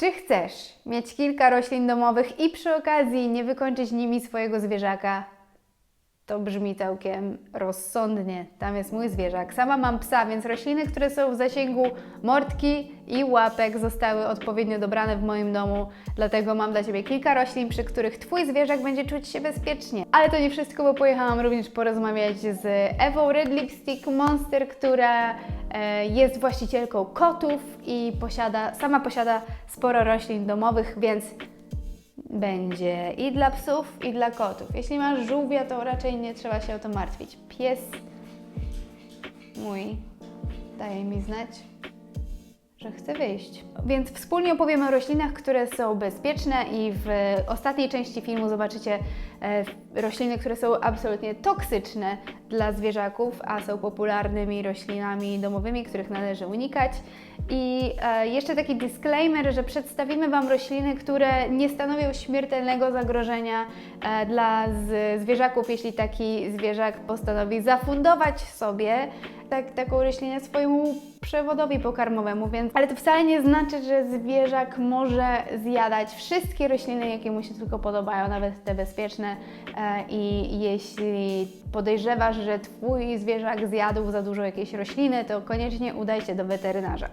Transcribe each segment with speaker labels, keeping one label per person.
Speaker 1: Czy chcesz mieć kilka roślin domowych i przy okazji nie wykończyć nimi swojego zwierzaka? To brzmi całkiem rozsądnie. Tam jest mój zwierzak. Sama mam psa, więc rośliny, które są w zasięgu mordki i łapek zostały odpowiednio dobrane w moim domu. Dlatego mam dla Ciebie kilka roślin, przy których Twój zwierzak będzie czuć się bezpiecznie. Ale to nie wszystko, bo pojechałam również porozmawiać z Ewą Red Lipstick Monster, która e, jest właścicielką kotów i posiada, sama posiada sporo roślin domowych, więc będzie i dla psów, i dla kotów. Jeśli masz żółwia, to raczej nie trzeba się o to martwić. Pies mój daje mi znać, że chce wyjść. Więc wspólnie opowiemy o roślinach, które są bezpieczne i w ostatniej części filmu zobaczycie e, rośliny, które są absolutnie toksyczne dla zwierzaków, a są popularnymi roślinami domowymi, których należy unikać. I e, jeszcze taki disclaimer, że przedstawimy Wam rośliny, które nie stanowią śmiertelnego zagrożenia e, dla zwierzaków, jeśli taki zwierzak postanowi zafundować sobie tak, taką roślinę swojemu przewodowi pokarmowemu, więc ale to wcale nie znaczy, że zwierzak może zjadać wszystkie rośliny, jakie mu się tylko podobają, nawet te bezpieczne. E, I jeśli podejrzewasz, że Twój zwierzak zjadł za dużo jakiejś rośliny, to koniecznie udaj się do weterynarza.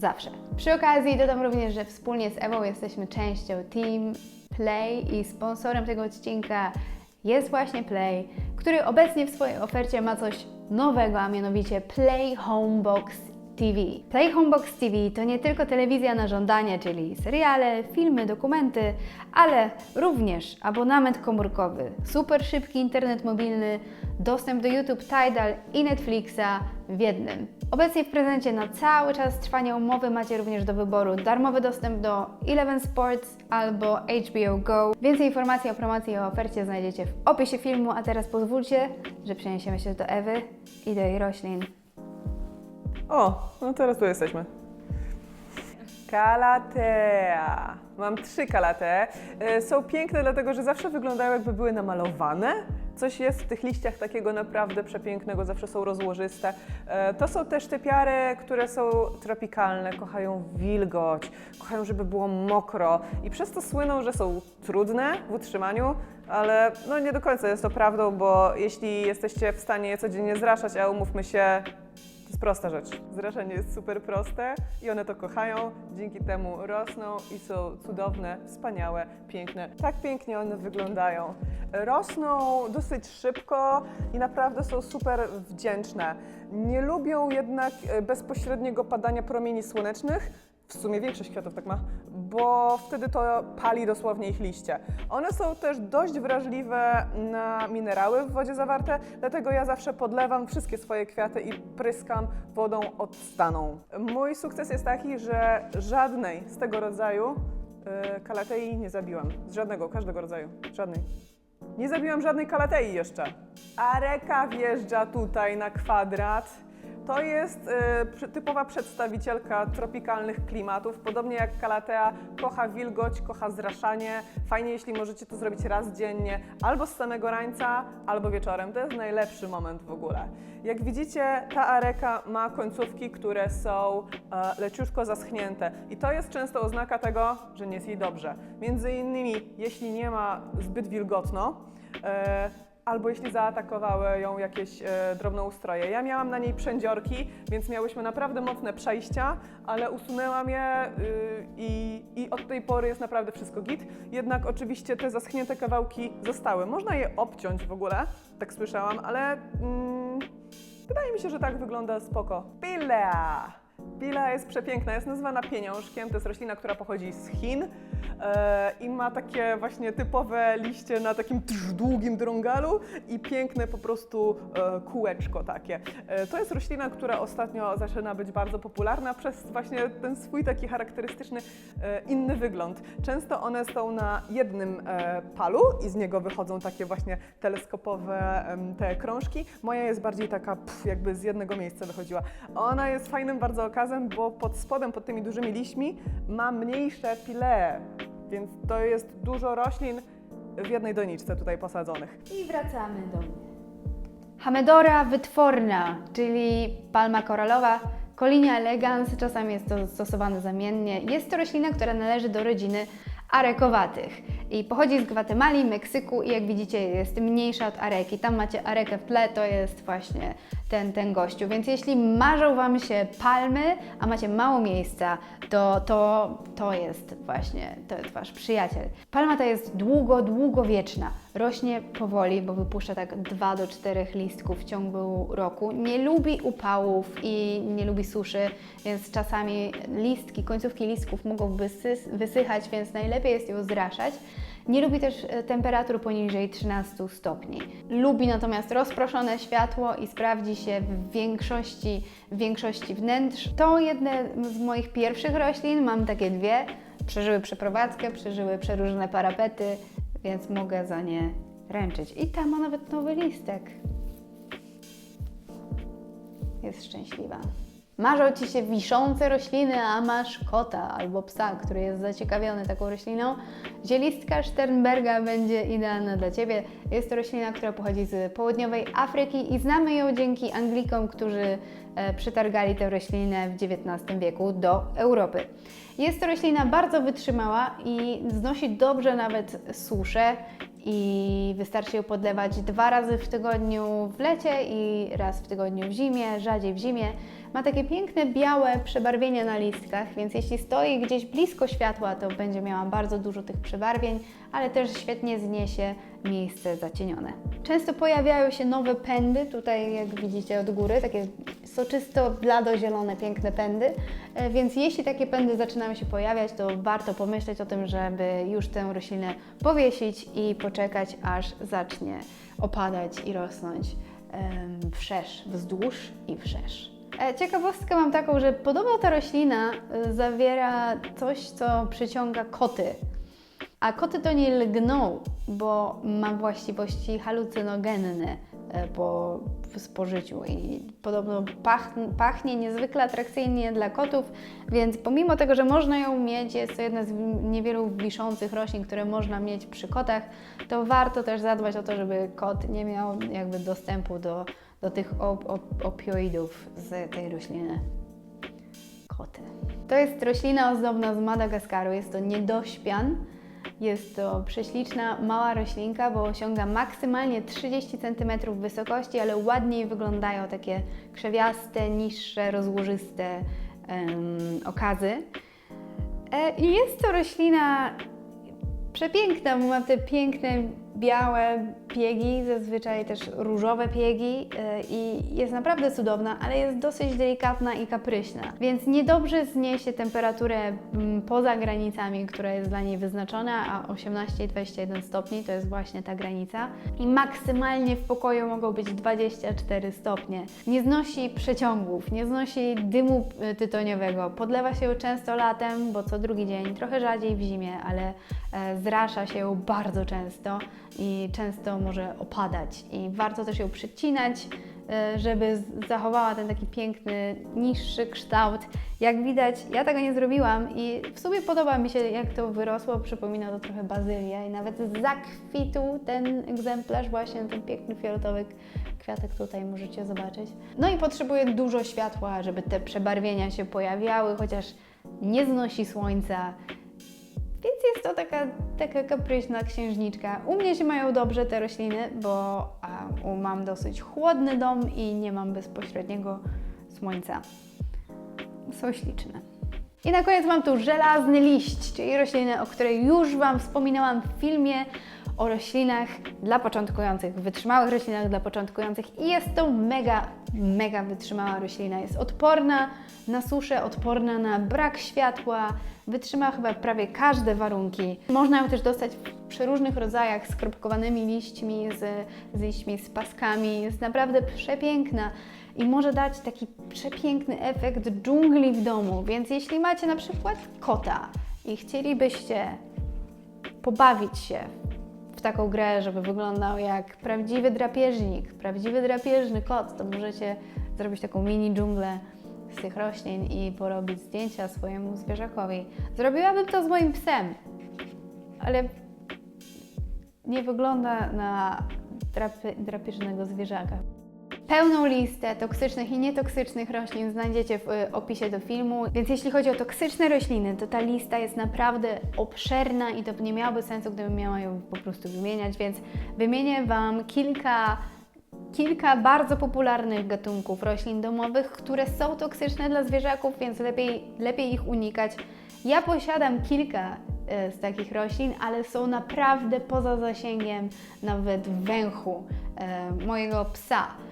Speaker 1: Zawsze. Przy okazji dodam również, że wspólnie z Ewą jesteśmy częścią Team Play i sponsorem tego odcinka jest właśnie Play, który obecnie w swojej ofercie ma coś nowego, a mianowicie Play Homebox TV. Play Homebox TV to nie tylko telewizja na żądanie, czyli seriale, filmy, dokumenty, ale również abonament komórkowy, super szybki internet mobilny, dostęp do YouTube, Tidal i Netflixa w jednym. Obecnie w prezencie na cały czas trwania umowy macie również do wyboru darmowy dostęp do Eleven Sports albo HBO Go. Więcej informacji o promocji i o ofercie znajdziecie w opisie filmu, a teraz pozwólcie, że przeniesiemy się do Ewy i do jej roślin.
Speaker 2: O, no teraz tu jesteśmy. Kalatea. Mam trzy kalatee. E, Są piękne, dlatego że zawsze wyglądają jakby były namalowane. Coś jest w tych liściach takiego naprawdę przepięknego, zawsze są rozłożyste. E, To są też te piary, które są tropikalne, kochają wilgoć, kochają, żeby było mokro i przez to słyną, że są trudne w utrzymaniu, ale no nie do końca jest to prawdą, bo jeśli jesteście w stanie je codziennie zraszać, a umówmy się, prosta rzecz. Zrażenie jest super proste i one to kochają, dzięki temu rosną i są cudowne, wspaniałe, piękne. Tak pięknie one wyglądają. Rosną dosyć szybko i naprawdę są super wdzięczne. Nie lubią jednak e, bezpośredniego padania promieni słonecznych, w sumie większość kwiatów tak ma, bo wtedy to pali dosłownie ich liście. One są też dość wrażliwe na minerały w wodzie zawarte, dlatego ja zawsze podlewam wszystkie swoje kwiaty i pryskam wodą odstaną. Mój sukces jest taki, że żadnej z tego rodzaju yy, kalatei nie zabiłam. Z żadnego, każdego rodzaju. Żadnej. Nie zabiłam żadnej kalatei jeszcze. Areka wjeżdża tutaj na kwadrat. To jest przy- typowa przedstawicielka tropikalnych klimatów. Podobnie jak kalatea, kocha wilgoć, kocha zraszanie. Fajnie, jeśli możecie to zrobić raz dziennie, albo z samego rańca, albo wieczorem. To jest najlepszy moment w ogóle. Jak widzicie, ta areka ma końcówki, które są e, leciutko zaschnięte. I to jest często oznaka tego, że nie jest jej dobrze. Między innymi, jeśli nie ma zbyt wilgotno, e, albo jeśli zaatakowały ją jakieś e, drobnoustroje. Ja miałam na niej przędziorki, więc miałyśmy naprawdę mocne przejścia, ale usunęłam je y, i, i od tej pory jest naprawdę wszystko git. Jednak oczywiście te zaschnięte kawałki zostały. Można je obciąć w ogóle, tak słyszałam, ale mm, wydaje mi się, że tak wygląda spoko. Pilea! Pila jest przepiękna, jest nazywana pieniążkiem. To jest roślina, która pochodzi z Chin e, i ma takie właśnie typowe liście na takim trz, długim drągalu i piękne po prostu e, kółeczko takie. E, to jest roślina, która ostatnio zaczyna być bardzo popularna przez właśnie ten swój taki charakterystyczny inny wygląd. Często one są na jednym palu i z niego wychodzą takie właśnie teleskopowe te krążki. Moja jest bardziej taka pff, jakby z jednego miejsca wychodziła. Ona jest fajnym bardzo okazem, bo pod spodem, pod tymi dużymi liśćmi ma mniejsze pilee, więc to jest dużo roślin w jednej doniczce tutaj posadzonych.
Speaker 1: I wracamy do mnie. Hamedora wytworna, czyli palma koralowa, Kolinia elegans, czasami jest to stosowane zamiennie. Jest to roślina, która należy do rodziny arekowatych i pochodzi z Gwatemali, Meksyku i jak widzicie jest mniejsza od areki. Tam macie arekę w tle, to jest właśnie ten, ten gościu. Więc jeśli marzą Wam się palmy, a macie mało miejsca, to to, to jest właśnie, to jest Wasz przyjaciel. Palma ta jest długo, długowieczna. Rośnie powoli, bo wypuszcza tak 2 do 4 listków w ciągu roku. Nie lubi upałów i nie lubi suszy, więc czasami listki, końcówki listków mogą wysychać, więc najlepiej jest ją zraszać. Nie lubi też e, temperatur poniżej 13 stopni. Lubi natomiast rozproszone światło i sprawdzi się w większości, w większości wnętrz. To jedne z moich pierwszych roślin, mam takie dwie. Przeżyły przeprowadzkę, przeżyły przeróżne parapety, więc mogę za nie ręczyć. I ta ma nawet nowy listek. Jest szczęśliwa. Marzą Ci się wiszące rośliny, a masz kota albo psa, który jest zaciekawiony taką rośliną. Zielistka Sternberga będzie idealna dla Ciebie. Jest to roślina, która pochodzi z południowej Afryki i znamy ją dzięki Anglikom, którzy e, przytargali tę roślinę w XIX wieku do Europy. Jest to roślina bardzo wytrzymała i znosi dobrze nawet suszę i wystarczy ją podlewać dwa razy w tygodniu w lecie i raz w tygodniu w zimie, rzadziej w zimie. Ma takie piękne białe przebarwienia na listkach, więc jeśli stoi gdzieś blisko światła, to będzie miała bardzo dużo tych przebarwień, ale też świetnie zniesie miejsce zacienione. Często pojawiają się nowe pędy, tutaj jak widzicie od góry, takie soczysto blado-zielone, piękne pędy, E, więc jeśli takie pędy zaczynają się pojawiać, to warto pomyśleć o tym, żeby już tę roślinę powiesić i poczekać, aż zacznie opadać i rosnąć wszerz, wzdłuż i wszerz. E, Ciekawostkę mam taką, że podobno ta roślina e, zawiera coś, co przyciąga koty. A koty to nie lgną, bo ma właściwości halucynogenne po spożyciu i podobno pachnie, pachnie niezwykle atrakcyjnie dla kotów, więc pomimo tego, że można ją mieć, jest to jedna z niewielu wiszących roślin, które można mieć przy kotach, to warto też zadbać o to, żeby kot nie miał jakby dostępu do, do tych op, op, opioidów z tej rośliny koty. To jest roślina ozdobna z Madagaskaru, jest to niedośpian. Jest to prześliczna, mała roślinka, bo osiąga maksymalnie 30 cm wysokości, ale ładniej wyglądają takie krzewiaste, niższe, rozłożyste em, okazy. E, I jest to roślina przepiękna, bo ma te piękne, białe piegi, zazwyczaj też różowe piegi e, i jest naprawdę cudowna, ale jest dosyć delikatna i kapryśna, więc niedobrze zniesie temperaturę mm, poza granicami, która jest dla niej wyznaczona, a 18 i 21 stopni to jest właśnie ta granica. I maksymalnie w pokoju mogą być 24 stopnie. Nie znosi przeciągów, nie znosi dymu y, tytoniowego, podlewa się często latem, bo co drugi dzień, trochę rzadziej w zimie, ale e, zrasza się bardzo często i często może opadać i warto też ją przycinać, e, żeby zachowała ten taki piękny, niższy kształt. Jak widać, ja tego nie zrobiłam i w sumie podoba mi się, jak to wyrosło. Przypomina to trochę bazylię i nawet zakwitł ten egzemplarz, właśnie ten piękny fioletowy kwiatek tutaj możecie zobaczyć. No i potrzebuje dużo światła, żeby te przebarwienia się pojawiały, chociaż nie znosi słońca. Jest to taka, taka kapryśna księżniczka. U mnie się mają dobrze te rośliny, bo a, u, mam dosyć chłodny dom i nie mam bezpośredniego słońca. Są śliczne. I na koniec mam tu żelazny liść, czyli roślinę, o której już Wam wspominałam w filmie o roślinach dla początkujących, wytrzymałych roślinach dla początkujących i jest to mega, mega wytrzymała roślina. Jest odporna na suszę, odporna na brak światła, wytrzyma chyba prawie każde warunki. Można ją też dostać w przeróżnych rodzajach z kropkowanymi liśćmi, z, z liśćmi z paskami. Jest naprawdę przepiękna i może dać taki przepiękny efekt dżungli w domu. Więc jeśli macie na przykład kota i chcielibyście pobawić się w taką grę, żeby wyglądał jak prawdziwy drapieżnik, prawdziwy drapieżny kot, to możecie zrobić taką mini dżunglę z tych roślin i porobić zdjęcia swojemu zwierzakowi. Zrobiłabym to z moim psem, ale nie wygląda na drapie, drapieżnego zwierzaka. Pełną listę toksycznych i nietoksycznych roślin znajdziecie w y, opisie do filmu. Więc jeśli chodzi o toksyczne rośliny, to ta lista jest naprawdę obszerna i to nie miałoby sensu, gdybym miała ją po prostu wymieniać, więc wymienię Wam kilka kilka bardzo popularnych gatunków roślin domowych, które są toksyczne dla zwierzaków, więc lepiej, lepiej ich unikać. Ja posiadam kilka e, z takich roślin, ale są naprawdę poza zasięgiem nawet węchu e, mojego psa.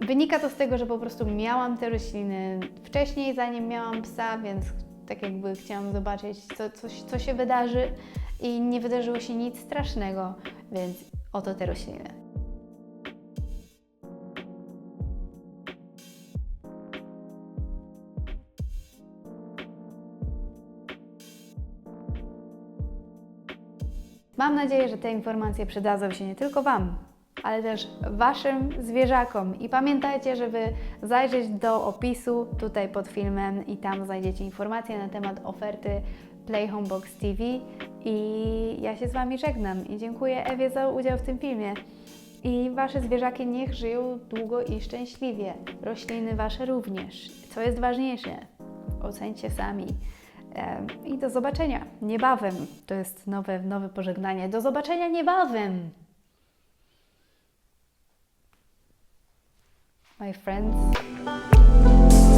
Speaker 1: Wynika to z tego, że po prostu miałam te rośliny wcześniej, zanim miałam psa, więc tak jakby chciałam zobaczyć, co, coś, co się wydarzy i nie wydarzyło się nic strasznego, więc oto te rośliny. Mam nadzieję, że te informacje przydadzą się nie tylko Wam, ale też Waszym zwierzakom. I pamiętajcie, żeby zajrzeć do opisu tutaj pod filmem i tam znajdziecie informacje na temat oferty Play Homebox TV. I ja się z Wami żegnam i dziękuję Ewie za udział w tym filmie. I Wasze zwierzaki niech żyją długo i szczęśliwie. Rośliny Wasze również. Co jest ważniejsze, ocencie sami. I do zobaczenia niebawem. To jest nowe, nowe pożegnanie. Do zobaczenia niebawem. My friends.